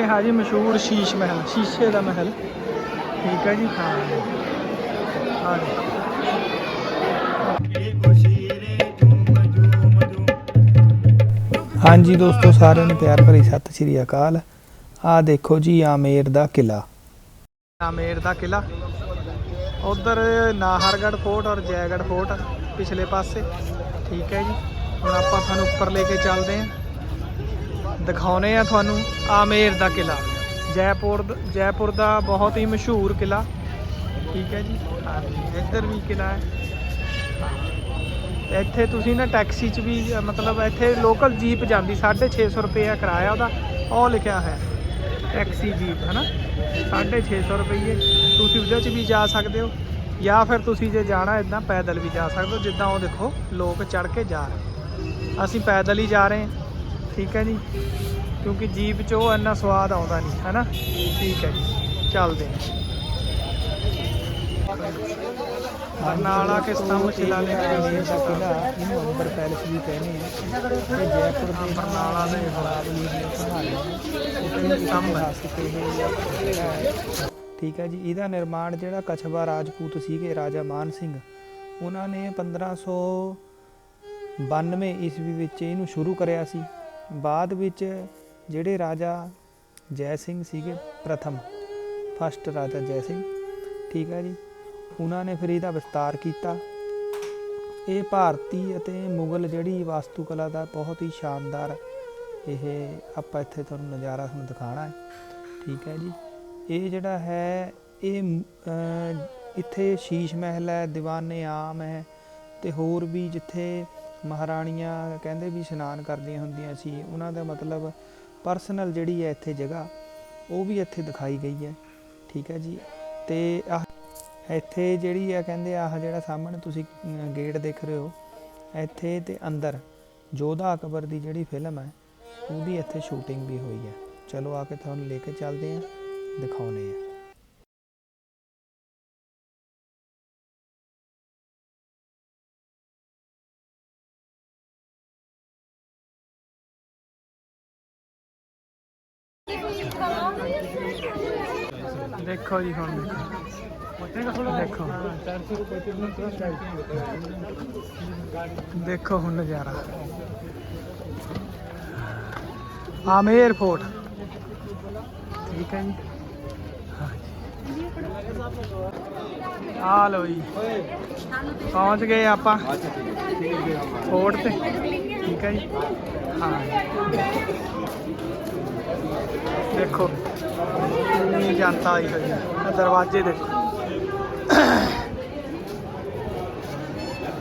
ਇਹ ਹੈ ਜੀ ਮਸ਼ਹੂਰ ਸ਼ੀਸ਼ ਮਹਿਲ, ਸ਼ੀਸ਼ੇ ਦਾ ਮਹਿਲ। ਠੀਕ ਹੈ ਜੀ, ਹਾਂ। ਹਾਂ ਹਾਂਜੀ ਦੋਸਤੋ, ਸਾਰਿਆਂ ਨੂੰ ਪਿਆਰ ਭਰੀ ਸਤਿ ਸ੍ਰੀ ਅਕਾਲ। ਆ ਦੇਖੋ ਜੀ, ਆਮੇਰ ਦਾ ਕਿਲਾ ਆਮੇਰ ਦਾ ਕਿਲਾ ਉਧਰ ਨਾਹਰਗੜ ਫੋਰਟ ਔਰ ਜੈਗੜ੍ਹ ਫੋਰਟ, ਪਿਛਲੇ ਪਾਸੇ। ਠੀਕ ਹੈ ਜੀ। ਹੁਣ ਆਪਾਂ ਸਾਨੂੰ ਉੱਪਰ ਲੈ ਕੇ ਚੱਲਦੇ ਹਾਂ। ਦਿਖਾਉਨੇ ਆ ਤੁਹਾਨੂੰ ਆਮੇਰ ਦਾ ਕਿਲਾ ਜੈਪੁਰ ਦ- ਜੈਪੁਰ ਦਾ ਬਹੁਤ ਹੀ ਮਸ਼ਹੂਰ ਕਿਲਾ ਠੀਕ ਹੈ ਜੀ? ਇੱਧਰ ਵੀ ਕਿਲਾ ਹੈ। ਇੱਥੇ ਤੁਸੀਂ ਨਾ ਟੈਕਸੀ 'ਚ ਵੀ, ਮਤਲਬ ਇੱਥੇ ਲੋਕਲ ਜੀਪ ਜਾਂਦੀ 650 ਰੁਪਏ ਕਿਰਾਇਆ ਉਹਦਾ। ਉਹ ਲਿਖਿਆ ਹੈ, ਟੈਕਸੀ ਜੀਪ ਹੈ ਨਾ 650 ਰੁਪਏ ਤੁਸੀਂ ਉਹਦੇ 'ਚ ਵੀ ਜਾ ਸਕਦੇ ਹੋ। ਜਾਂ ਫਿਰ ਤੁਸੀਂ ਜੇ ਜਾਣਾ ਇਦਾਂ ਪੈਦਲ ਵੀ ਜਾ ਸਕਦੇ ਹੋ, ਜਿੱਦਾਂ ਉਹ ਦੇਖੋ, ਲੋਕ ਚੜ ਕੇ ਜਾ ਰਹੇ ਅਸੀਂ ਪੈਦਲ ਹੀ ਜਾ ਰਹੇ ਹਾਂ। ਠੀਕ ਹੈ ਜੀ? ਕਿਉਂਕਿ ਜੀਪ 'ਚ ਉਹ ਇੰਨਾ ਸਵਾਦ ਆਉਂਦਾ ਨਹੀਂ ਹੈ ਨਾ ਠੀਕ ਹੈ ਜੀ। ਚੱਲਦੇ ਹਾਂ। ਬਰਨਾਲਾ ਕੇ ਸਤੰਭ ਸ਼ਿਲਾ ਲੈ ਕੇ ਆਏ ਕਿਲਾ ਇਹਨੂੰ ਅੰਬਰ ਪੈਲਸ ਵੀ ਕਹਿੰਦੇ ਆ ਤੇ ਜੈਪੁਰ ਦੇ ਬਰਨਾਲਾ ਦੇ ਹਰਾਵਲੀ ਦੇ ਸਤੰਭ ਹੈ। ਠੀਕ ਹੈ ਜੀ। ਇਹਦਾ ਨਿਰਮਾਣ ਜਿਹੜਾ ਕਛਵਾ ਰਾਜਪੂਤ ਸੀਗੇ, ਰਾਜਾ ਮਾਨ ਸਿੰਘ, ਉਹਨਾਂ ਨੇ 1592 ਈਸਵੀ ਵਿੱਚ ਇਹਨੂੰ ਸ਼ੁਰੂ ਕਰਿਆ ਸੀ। ਬਾਅਦ ਵਿੱਚ ਜਿਹੜੇ ਰਾਜਾ ਜੈ ਸਿੰਘ ਸੀਗੇ, ਪ੍ਰਥਮ, ਫਸਟ ਰਾਜਾ ਜੈ ਸਿੰਘ, ਠੀਕ ਹੈ ਜੀ। ਉਹਨਾਂ ਨੇ ਫਿਰ ਇਹਦਾ ਵਿਸਤਾਰ ਕੀਤਾ। ਇਹ ਭਾਰਤੀ ਅਤੇ ਮੁਗਲ ਜਿਹੜੀ ਵਾਸਤੂਕਲਾ ਦਾ ਬਹੁਤ ਹੀ ਸ਼ਾਨਦਾਰ ਇਹ ਆਪਾਂ ਇੱਥੇ ਤੁਹਾਨੂੰ ਨਜ਼ਾਰਾ ਤੁਹਾਨੂੰ ਦਿਖਾਣਾ ਹੈ। ਠੀਕ ਹੈ ਜੀ। ਇਹ ਜਿਹੜਾ ਹੈ, ਇਹ ਇੱਥੇ ਸ਼ੀਸ਼ ਮਹਿਲ ਹੈ, ਦੀਵਾਨੇ ਆਮ ਹੈ ਤੇ ਹੋਰ ਵੀ ਜਿੱਥੇ ਮਹਾਰਾਣੀਆਂ ਕਹਿੰਦੇ ਵੀ ਇਸ਼ਨਾਨ ਕਰਦੀਆਂ ਹੁੰਦੀਆਂ ਸੀ। ਉਹਨਾਂ ਦਾ ਮਤਲਬ ਪਰਸਨਲ ਜਿਹੜੀ ਹੈ ਇੱਥੇ ਜਗ੍ਹਾ, ਉਹ ਵੀ ਇੱਥੇ ਦਿਖਾਈ ਗਈ ਹੈ। ਠੀਕ ਹੈ ਜੀ। ਤੇ ਆਹ ਇੱਥੇ ਜਿਹੜੀ ਆ ਕਹਿੰਦੇ ਆਹ ਜਿਹੜਾ ਸਾਹਮਣੇ ਤੁਸੀਂ ਗੇਟ ਦੇਖ ਰਹੇ ਹੋ, ਇੱਥੇ ਤੇ ਅੰਦਰ ਜੋਧਾ ਅਕਬਰ ਦੀ ਜਿਹੜੀ ਫਿਲਮ ਹੈ, ਉਹਦੀ ਇੱਥੇ ਸ਼ੂਟਿੰਗ ਵੀ ਹੋਈ ਹੈ। ਚਲੋ ਆ ਕੇ ਤੁਹਾਨੂੰ ਲੈ ਕੇ ਚੱਲਦੇ ਹਾਂ ਦਿਖਾਉਨੇ ਆ ਦੇਖੋ ਜੀ ਹੁਣ। ਦੇਖੋ। ਦੇਖੋ ਹੁਣ ਨਜ਼ਾਰਾ। ਆਮੇਰ ਫੋਰਟ ਠੀਕ ਹੈ ਜੀ। ਆ ਲੋ ਜੀ। ਪਹੁੰਚ ਗਏ ਆਪਾਂ। ਫੋਰਟ ਤੇ। ਠੀਕ ਹੈ ਜੀ। ਹਾਂ। ਦੇਖੋ। ਜਨਤਾ ਆਈ ਹੋਈ ਹੈ ਦਰਵਾਜ਼ੇ ਦੇ।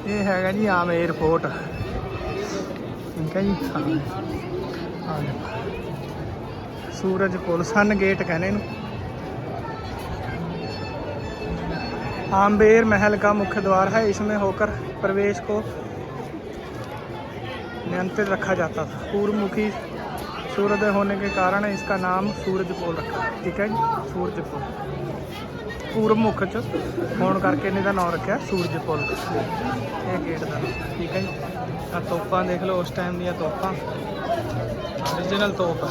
ਇਹ ਹੈਗਾ ਜੀ ਆਮ 에어ਪੋਰਟ ਠੀਕ ਜੀ। ਸੂਰਜ ਪੁਲ ਸਨ ਗੇਟ ਕਹਿੰਦੇ ਆਮਬੇਰ ਮਹਿਲ महल ਮੁੱਖ मुख्य ਹੈ है इसमें होकर प्रवेश को नियंत्रित रखा जाता था पूर्व मुखी सूर्योदय होने के कारण इसका नाम सूरज पुल रखा ठीक है जी सूरज पुल ਪੂਰਬ ਮੁਖ ਚ ਹੋਣ ਕਰਕੇ ਇਹਨੇ ਦਾ ਨਾਮ ਰੱਖਿਆ ਸੂਰਜ ਪੁਲ ਇਹ ਗੇਟ ਦਾ ਨਾਮ, ਠੀਕ ਹੈ ਜੀ ਆ ਤੋਪਾਂ ਦੇਖ ਲਓ ਉਸ ਟਾਈਮ ਦੀਆਂ ਤੋਪਾਂ origignal ਤੋਪ ਹੈ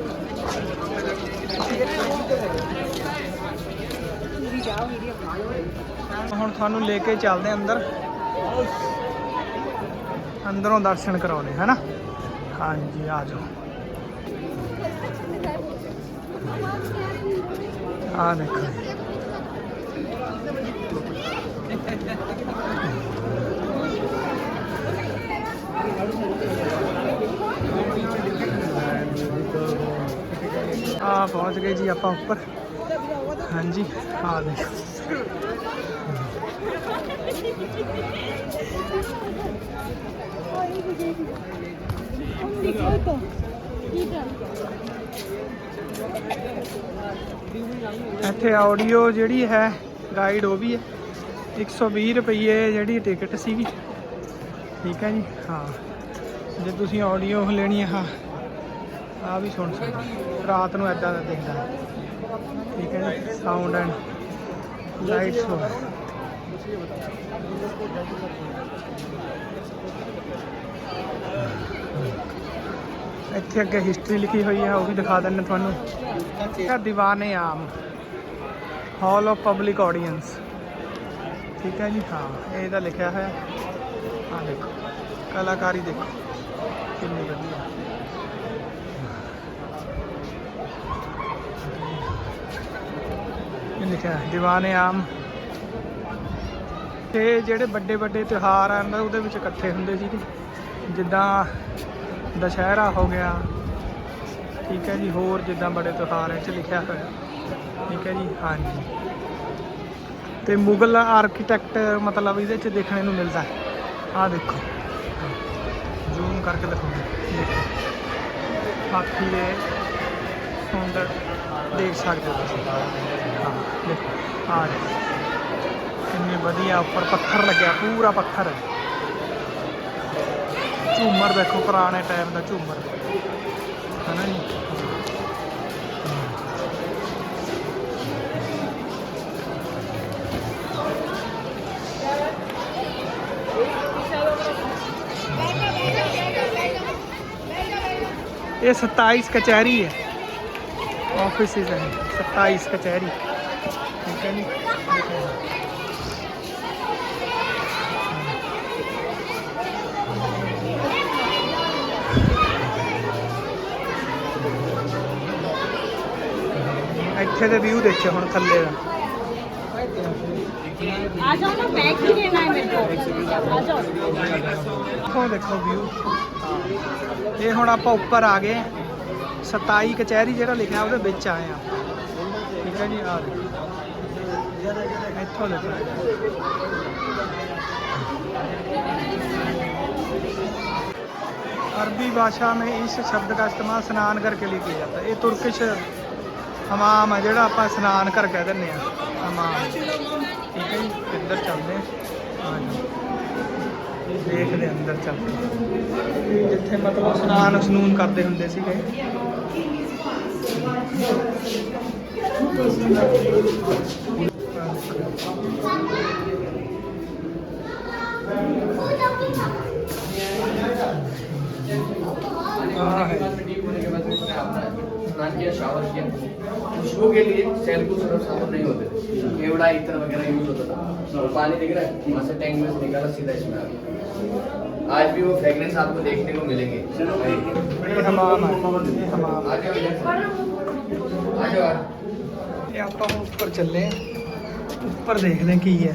ਹੁਣ ਤੁਹਾਨੂੰ ਲੈ ਕੇ ਚੱਲਦੇ ਹਾਂ ਅੰਦਰ। ਅੰਦਰੋਂ ਦਰਸ਼ਨ ਕਰਾਉਣੇ, ਹੈਨਾ? ਹਾਂਜੀ, ਆ ਜਾਓ। ਆ ਦੇਖੋ। ਆ ਪਹੁੰਚ ਗਏ ਜੀ ਆਪਾਂ ਉੱਪਰ। ਹਾਂਜੀ, ਆ ਦੇਖੋ। ਇੱਥੇ ਆਡੀਓ ਜਿਹੜੀ ਹੈ ਗਾਈਡ ਉਹ ਵੀ ਹੈ। 120 ਰੁਪਏ ਜਿਹੜੀ ਟਿਕਟ ਸੀਗੀ। ਠੀਕ ਹੈ ਜੀ? ਹਾਂ। ਜੇ ਤੁਸੀਂ ਆਡੀਓ ਲੈਣੀ ਹੈ ਆ ਵੀ ਸੁਣ ਸਕਦੇ ਰਾਤ ਨੂੰ ਐਦਾਂ ਦਾ ਦਿਖਦਾ। ਠੀਕ ਹੈ ਜੀ? ਸਾਊਂਡ ਐਂਡ ਲਾਈਟ ਸ਼ੋ ਇੱਥੇ ਅੱਗੇ ਹਿਸਟਰੀ ਲਿਖੀ ਹੋਈ ਹੈ, ਉਹ ਵੀ ਦਿਖਾ ਦਿੰਨੇ ਤੁਹਾਨੂੰ। ਇਹ Diwane Aam. Hall of public audience ਠੀਕ ਹੈ ਜੀ? ਹਾਂ, ਇਹ ਦਾ ਲਿਖਿਆ ਹੋਇਆ। ਆ ਦੇਖੋ, ਕਲਾਕਾਰੀ ਦੇਖੋ। ਕਿੰਨੀ ਵਧੀਆ। ਲਿਖਿਆ ਹੈ, ਦੀਵਾਨੇ ਆਮ। ਤੇ ਜਿਹੜੇ ਵੱਡੇ ਵੱਡੇ ਤਿਉਹਾਰ ਆਂਦਾ ਉਹਦੇ ਵਿੱਚ ਇਕੱਠੇ ਹੁੰਦੇ ਸੀ ਜਿੱਦਾਂ ਦੁਸ਼ਹਿਰਾ ਹੋ ਗਿਆ ਠੀਕ ਹੈ ਜੀ ਹੋਰ ਜਿੱਦਾਂ ਬੜੇ ਤਿਉਹਾਰ ਇਹ 'ਚ ਲਿਖਿਆ ਹੋਇਆ। ਠੀਕ ਹੈ ਜੀ ਹਾਂਜੀ। ਤੇ ਮੁਗਲ ਆਰਕੀਟੈਕਟ ਮਤਲਬ ਇਹਦੇ 'ਚ ਦੇਖਣ ਨੂੰ ਮਿਲਦਾ ਆਹ ਦੇਖੋ। ਜ਼ੂਮ ਕਰਕੇ ਦਿਖਾਉਂਦੇ ਦੇਖੋ। ਹਾਥੀ ਦੇ ਨੂੰ ਅੰਦਰ ਦੇਖ ਸਕਦੇ ਹੋ ਤੁਸੀਂ। ਹਾਂ, ਦੇਖੋ ਆ ਜੀ ਕਿੰਨੇ ਵਧੀਆ ਉੱਪਰ ਪੱਥਰ ਲੱਗਿਆ, ਪੂਰਾ ਪੱਥਰ। ਝੂਮਰ ਦੇਖੋ, ਪੁਰਾਣੇ ਟਾਈਮ ਦਾ ਝੂਮਰ। ਹੈ ਜੀ? ਇਹ 27 ਕਚਹਿਰੀ ਹੈ। ऑफिस है सत्ताईस कचहरी ठीक है जी ਇੱਥੇ ਦੇ ਵਿਊ ਦੇਖਿਓ ਹੁਣ ਥੱਲੇ ਦਾ आ जाओ ना बैग ही लेना है मेरे को आ जाओ ਇੱਥੋਂ ਦੇਖੋ ਵਿਊ ਇਹ ਹੁਣ ਆਪਾਂ ਉੱਪਰ ਆ ਗਏ 27 ਕਚਹਿਰੀ ਜਿਹੜਾ ਲਿਖਿਆ ਉਹਦੇ ਵਿੱਚ ਆਏ ਆ ਠੀਕ ਹੈ ਜੀ ਆ ਦੇਖੋ ਇੱਥੋਂ ਦੇਖੋ अरबी भाषा में इस शब्द का इस्तेमाल स्नान करके लिए किया जाता है ये तुर्किश ਹਮਾਮ ਆ ਜਿਹੜਾ ਆਪਾਂ ਇਸ਼ਨਾਨ ਘਰ ਕਹਿ ਦਿੰਦੇ ਆ ਹਮਾਮ ਠੀਕ ਹੈ ਜੀ ਇੱਧਰ ਚੱਲਦੇ ਆ ਹਾਂਜੀ ਦੇਖਦੇ ਅੰਦਰ ਚੱਲ ਕੇ। ਜਿੱਥੇ ਮਤਲਬ ਇਸ਼ਨਾਨ ਸਨੂਨ ਕਰਦੇ ਹੁੰਦੇ ਸੀਗੇ। हाँ है स्नान किया शावर किया। खुशबू के लिए शैम्पू सर्फ साबुन नहीं होते थे। केवड़ा इतर वगैरह यूज़ होता था। पानी दिख रहा है, वहाँ से टैंक में से निकाला, सीधा इसमें आ आज भी वो फ्रेगरेंस आपको देखने को मिलेंगे। ऊपर जाओ आ जाओ ऊपर देख रहे हैं की है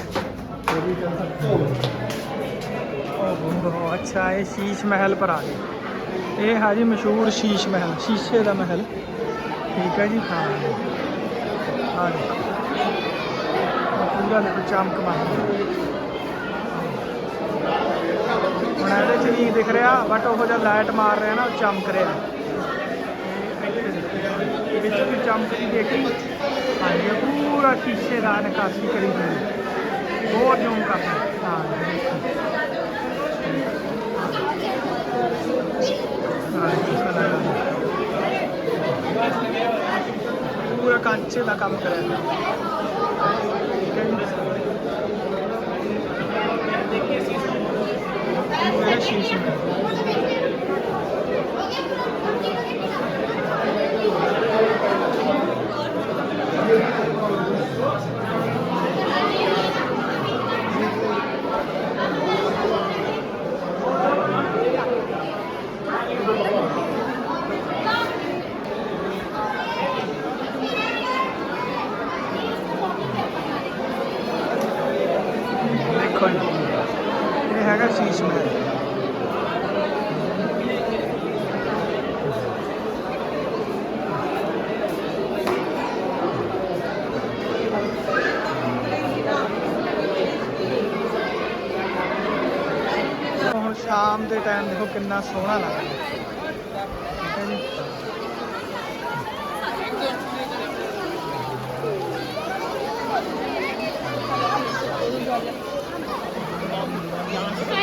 अच्छा ये शीश महल पर आ गए। ये है जी मशहूर शीश महल, शीशे का महल। ਠੀਕ ਹੈ ਜੀ, ਹਾਂ। ਆ ਪੂਰਾ ਦੇਖੋ, ਚਮਕ ਮਾਰ ਹੁਣ ਇਹਦੇ ਚ ਨਹੀਂ ਦਿਖ ਰਿਹਾ ਬਟ ਉਹ ਜਿਹਾ ਲਾਈਟ ਮਾਰ ਰਿਹਾ ਨਾ, ਉਹ ਚਮਕ ਰਿਹਾ। ਇਹ ਵਿੱਚ ਵੀ ਚਮਕਦੀ ਦੇਖੀ। ਹਾਂਜੀ ਇਹ ਪੂਰਾ ਸ਼ੀਸ਼ੇ ਦਾ ਨਕਾਸ਼ੀ ਕਰੀ ਹੋਈ ਬਹੁਤ ਜ਼ੂਮ ਕਰਨਾ ਹਾਂ ਹਾਂ ਦੇਖੋ ਕਲਰ ਪੂਰਾ ਕਾਂਚੇ ਦਾ ਕੰਮ ਕਰਿਆ। ਸ਼ੀਸ਼ੇ ਦਾ ਦੇਖੋ ਜੀ ਇਹ ਹੈਗਾ ਸ਼ੀਸ਼ ਮਹਿਲ ਸ਼ਾਮ ਦੇ ਟਾਈਮ ਦੇਖੋ ਕਿੰਨਾ ਸੋਹਣਾ ਲੱਗਦਾ ਠੀਕ ਹੈ ਜੀ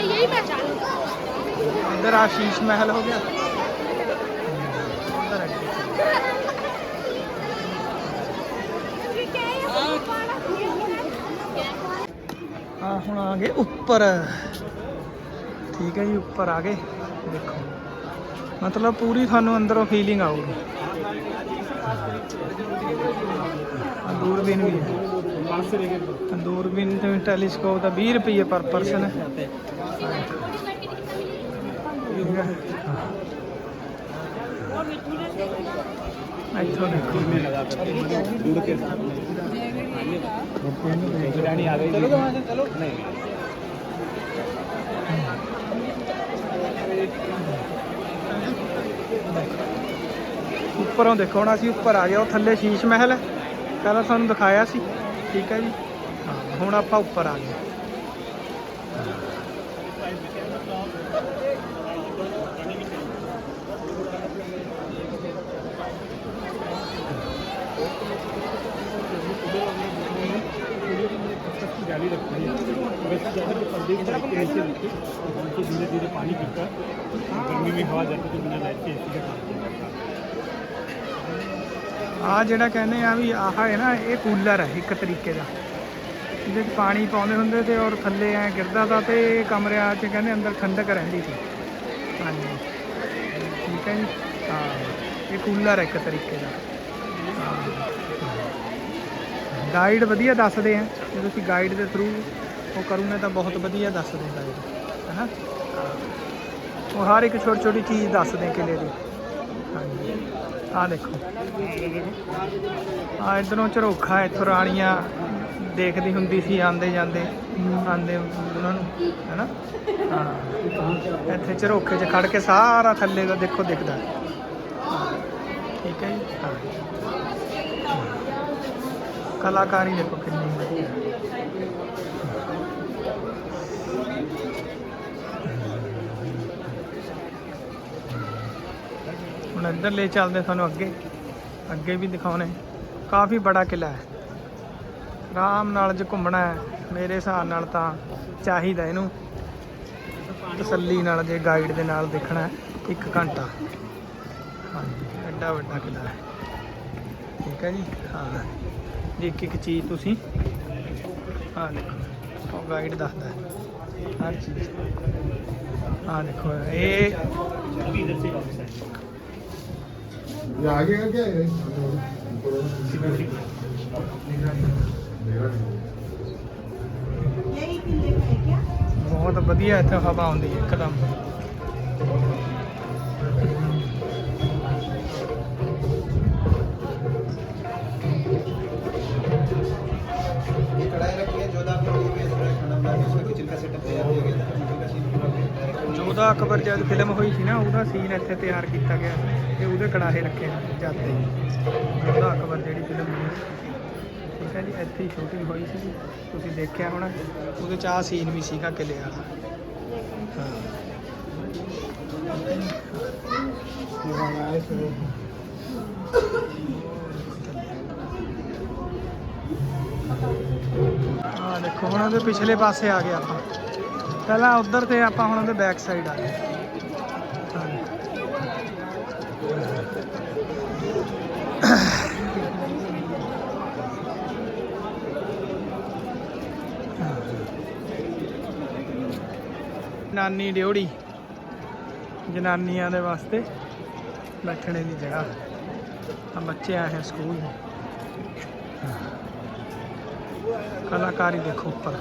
यही पहचान ਇੱਧਰ ਆਸ਼ੀਸ਼ ਮਹਿਲ ਹੋ ਗਿਆ ਠੀਕ ਹੈ ਜੀ, ਉੱਪਰ ਆ ਗਏ। ਦੇਖੋ। ਮਤਲਬ ਪੂਰੀ ਤੁਹਾਨੂੰ ਅੰਦਰੋਂ ਫੀਲਿੰਗ ਆਊਗੀ। ਆਹ ਦੂਰਬੀਨ ਵੀ ਹੈ। ਤਾਂ ਦੂਰਬੀਨ ਤੇ ਟੈਲੀਸਕੋਪ ਦਾ 20 ਰੁਪਏ ਪਰ ਪਰਸਨ ਹੈ। ਠੀਕ ਹੈ ਇੱਥੋਂ ਦੇਖੋ ਉੱਪਰੋਂ ਦੇਖੋ ਹੁਣ ਅਸੀਂ ਉੱਪਰ ਆ ਗਏ ਉਹ ਥੱਲੇ ਸ਼ੀਸ਼ ਮਹਿਲ ਹੈ ਪਹਿਲਾਂ ਤੁਹਾਨੂੰ ਦਿਖਾਇਆ ਸੀ ਠੀਕ ਹੈ ਜੀ ਹਾਂ, ਹੁਣ ਆਪਾਂ ਉੱਪਰ ਆ ਗਏ जाली रखी है वैसे ज़्यादा जो पर्दे की लाइट के नीचे नीचे नीचे धीरे धीरे पानी गिरता है गर्मी में हवा जाती है तो बिना लाइट के एसी ਆ ਜਿਹੜਾ ਕਹਿੰਦੇ ਆ ਵੀ ਆਹ ਹੈ ਨਾ, ਇਹ ਕੂਲਰ ਹੈ ਇੱਕ ਤਰੀਕੇ ਦਾ। ਜਿਹਦੇ 'ਚ ਪਾਣੀ ਪਾਉਂਦੇ ਹੁੰਦੇ ਤੇ ਔਰ ਥੱਲੇ ਐ ਗਿਰਦਾ ਤਾ ਤੇ ਕਮਰਿਆਂ 'ਚ ਕਹਿੰਦੇ ਅੰਦਰ ਠੰਡਕ ਰਹਿੰਦੀ ਸੀ। ਹਾਂਜੀ। ਠੀਕ ਹੈ ਜੀ? ਹਾਂ, ਇਹ ਕੂਲਰ ਹੈ ਇੱਕ ਤਰੀਕੇ ਦਾ। ਗਾਈਡ ਵਧੀਆ ਦੱਸਦੇ ਆ। ਜੇ ਤੁਸੀਂ ਗਾਈਡ ਦੇ ਥਰੂ ਉਹ ਕਰੋਗੇ ਤਾਂ ਬਹੁਤ ਵਧੀਆ ਦੱਸਦੇ ਗਾਈਡ ਹੈਨਾ? ਉਹ ਹਰ ਇੱਕ ਛੋਟੀ ਛੋਟੀ ਚੀਜ਼ ਦੱਸਦੇ ਕਿਲੇ ਦੀ। ਹਾਂਜੀ। ਆਹ ਦੇਖੋ। ਆ ਇਧਰੋਂ ਝਰੋਖਾ, ਇੱਥੋਂ ਰਾਣੀਆਂ ਦੇਖਦੀ ਹੁੰਦੀ ਸੀ ਆਂਦੇ ਜਾਂਦੇ ਆਂਦੇ ਉਹਨਾਂ ਨੂੰ, ਹੈਨਾ? ਹਾਂ। ਇੱਥੇ ਝਰੋਖੇ 'ਚ ਖੜ ਕੇ ਸਾਰਾ ਥੱਲੇ ਦਾ ਦੇਖੋ ਦਿਖਦਾ। ਠੀਕ ਹੈ ਜੀ? ਕਲਾਕਾਰੀ ਦੇਖੋ ਕਿੰਨੀ ਵਧੀਆ। ਹੁਣ ਇੱਧਰ ਲੈ ਚੱਲਦੇ ਤੁਹਾਨੂੰ ਅੱਗੇ। ਅੱਗੇ ਵੀ ਦਿਖਾਉਣੇ। ਕਾਫੀ ਬੜਾ ਕਿਲਾ ਹੈ। ਆਰਾਮ ਨਾਲ ਜੇ ਘੁੰਮਣਾ ਹੈ, ਮੇਰੇ ਹਿਸਾਬ ਨਾਲ ਤਾਂ ਚਾਹੀਦਾ ਇਹਨੂੰ। ਤਸੱਲੀ ਨਾਲ ਜੇ ਗਾਈਡ ਦੇ ਨਾਲ ਦੇਖਣਾ ਹੈ, ਇੱਕ ਘੰਟਾ। ਹਾਂਜੀ, ਐਡਾ ਵੱਡਾ ਕਿਲਾ ਹੈ। ਠੀਕ ਹੈ ਜੀ? ਹਾਂ। ਜੀ, ਇੱਕ ਇੱਕ ਚੀਜ਼ ਤੁਸੀਂ। ਹਾਂ ਦੇਖੋ, ਉਹ ਗਾਈਡ ਦੱਸਦਾ ਹੈ। ਹਰ ਚੀਜ਼। ਹਾਂ ਦੇਖੋ, ਇਹ ये आगे का क्या है ਬਹੁਤ ਵਧੀਆ ਇੱਥੇ ਹਵਾ ਆਉਂਦੀ ਹੈ ਇੱਕਦਮ Direct ਅਕਬਰ ਜਦ ਫਿਲਮ ਹੋਈ ਸੀ ਨਾ, ਉਹਦਾ ਸੀਨ ਇੱਥੇ ਤਿਆਰ ਕੀਤਾ ਗਿਆ ਤੇ ਉਹਦੇ ਕੜਾਹੇ ਰੱਖੇ ਜਦ ਤੇ ਜੋਧਾ ਅਕਬਰ ਜਿਹੜੀ ਫਿਲਮ ਹੋਈ ਸੀ। ਠੀਕ ਹੈ ਜੀ, ਇੱਥੇ ਹੀ ਸ਼ੂਟਿੰਗ ਹੋਈ ਸੀ ਤੁਸੀਂ ਦੇਖਿਆ ਹੋਣਾ, ਉਹਦੇ ਚ ਆਹ ਸੀਨ ਵੀ ਸੀਗਾ ਕਿਲੇ ਵਾਲਾ। ਹਾਂ। ਦੇਖੋ, ਹੁਣ ਉਹਦੇ ਪਿਛਲੇ ਪਾਸੇ ਆ ਗਏ ਆਪਾਂ। ਪਹਿਲਾਂ ਉਧਰ ਤੇ ਆਪਾਂ ਹੁਣ ਉਹਦੇ ਬੈਕ ਸਾਈਡ ਆ ਗਏ। ਨਾਨੀ ਡਿਉੜੀ ਜਨਾਨੀਆਂ ਦੇ ਵਾਸਤੇ ਬੈਠਣੇ ਦੀ ਜਗ੍ਹਾ। ਆ ਬੱਚੇ ਆਏ ਹੈ ਸਕੂਲ। ਕਲਾਕਾਰੀ ਦੇਖੋ ਉੱਪਰ।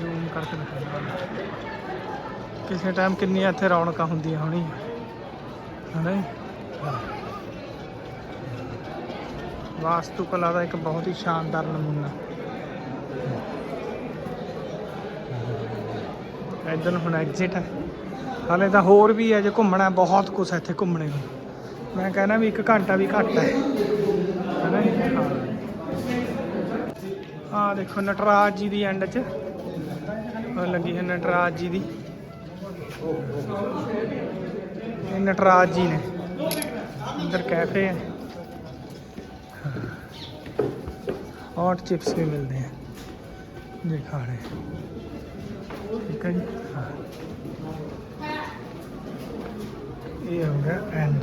ਜ਼ੂਮ ਕਰਕੇ ਦਿਖਾਉਂਦਾ। ਕਿਸੇ ਟਾਈਮ ਕਿੰਨੀਆਂ ਇੱਥੇ ਰੌਣਕਾਂ ਹੁੰਦੀਆਂ ਹੋਣੀ। ਹਨਾ ਵਾਸਤੂ ਕਲਾ ਦਾ ਇੱਕ ਬਹੁਤ ਹੀ ਸ਼ਾਨਦਾਰ ਨਮੂਨਾ। ਇੱਧਰ ਹੁਣ ਐਗਜ਼ਿਟ ਹੈ ਹਾਲੇ ਤਾਂ ਹੋਰ ਵੀ ਹੈ ਜੇ ਘੁੰਮਣਾ, ਬਹੁਤ ਕੁਛ ਇੱਥੇ ਘੁੰਮਣੇ ਨੂੰ। ਮੈਂ ਕਹਿੰਦਾ ਵੀ ਇੱਕ ਘੰਟਾ ਵੀ ਘੱਟ ਹੈ ਹਨਾ ਆ ਦੇਖੋ ਨਟਰਾਜ ਜੀ ਦੀ ਐਂਡ 'ਚ ਉਹ ਲੱਗੀ ਹੈ ਨਟਰਾਜ ਜੀ ਦੀ ਇਹ ਨਟਰਾਜ ਜੀ ਨੇ ਅੰਦਰ ਕੈਫੇ ਹੈ ਹੌਟ ਚਿਪਸ ਵੀ ਮਿਲਦੇ हैं ये खा रहे हैं ठीक है जी हाँ ये हो गया एंड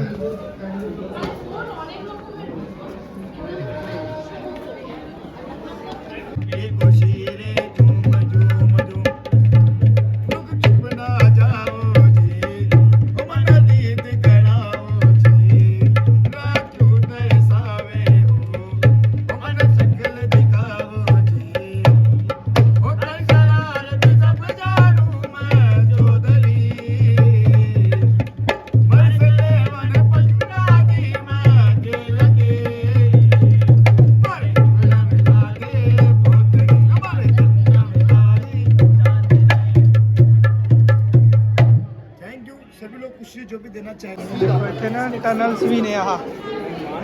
सभी लोग कुछ जो भी देना चाहेंगे ਦੇਖੋ ਇੱਥੇ ਨਾ ਟਨਲਸ ਵੀ ਨੇ ਆਹ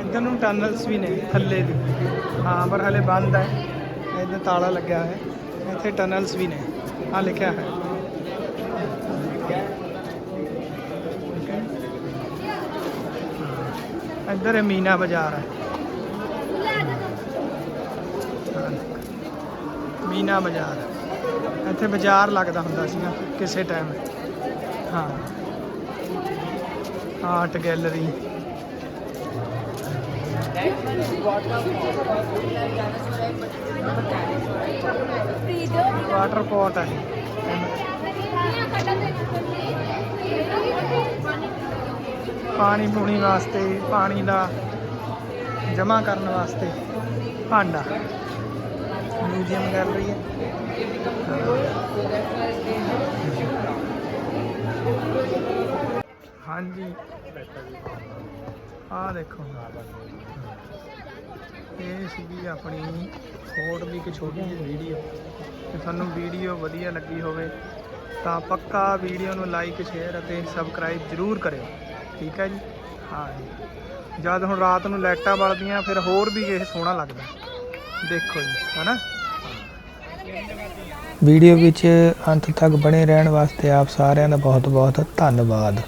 ਇੱਧਰ ਨੂੰ ਟਨਲਸ ਵੀ ਨੇ ਥੱਲੇ ਦੀ ਹਾਂ ਪਰ ਹਲੇ ਬੰਦ ਹੈ ਇੱਧਰ ਤਾਲਾ ਲੱਗਿਆ ਹੋਇਆ ਇੱਥੇ ਟਨਲਸ ਵੀ ਨੇ ਆ ਲਿਖਿਆ ਹੈ ਇੱਧਰ ਹੈ ਮੀਨਾ ਬਾਜ਼ਾਰ ਹੈ ਹਾਂ। ਮੀਨਾ ਬਾਜ਼ਾਰ ਇੱਥੇ ਬਾਜ਼ਾਰ ਲੱਗਦਾ ਹੁੰਦਾ ਸੀਗਾ ਕਿਸੇ ਟਾਈਮ ਹਾਂ ਆਰਟ ਗੈਲਰੀ। ਵਾਟਰ ਪੋਟ ਹੈ ਪਾਣੀ ਪੂਣੀ ਵਾਸਤੇ, ਪਾਣੀ ਦਾ ਜਮ੍ਹਾਂ ਕਰਨ ਵਾਸਤੇ ਭਾਂਡਾ। ਮਿਊਜ਼ੀਅਮ ਗੈਲਰੀ ਹੈ ਹਾਂਜੀ। ਆਹ ਦੇਖੋ। ਇਹ ਸੀਗੀ ਆਪਣੀ ਫੋਟ ਦੀ ਇੱਕ ਛੋਟੀ ਜਿਹੀ ਵੀਡੀਓ। ਤੇ ਤੁਹਾਨੂੰ ਵੀਡੀਓ ਵਧੀਆ ਲੱਗੀ ਹੋਵੇ, ਤਾਂ ਪੱਕਾ ਵੀਡੀਓ ਨੂੰ ਲਾਈਕ ਸ਼ੇਅਰ ਅਤੇ ਸਬਸਕ੍ਰਾਈਬ ਜ਼ਰੂਰ ਕਰਿਓ। ਠੀਕ ਹੈ ਜੀ? ਹਾਂ ਜੀ ਜਦ ਹੁਣ ਰਾਤ ਨੂੰ ਲਾਈਟਾਂ ਬਲਦੀਆਂ, ਫਿਰ ਹੋਰ ਵੀ ਇਹ ਸੋਹਣਾ ਲੱਗਦਾ। ਦੇਖੋ ਜੀ, ਹੈਨਾ? ਵੀਡੀਓ ਵਿੱਚ ਅੰਤ ਤੱਕ ਬਣੇ ਰਹਿਣ ਵਾਸਤੇ ਆਪ ਸਾਰਿਆਂ ਦਾ ਬਹੁਤ ਬਹੁਤ ਧੰਨਵਾਦ।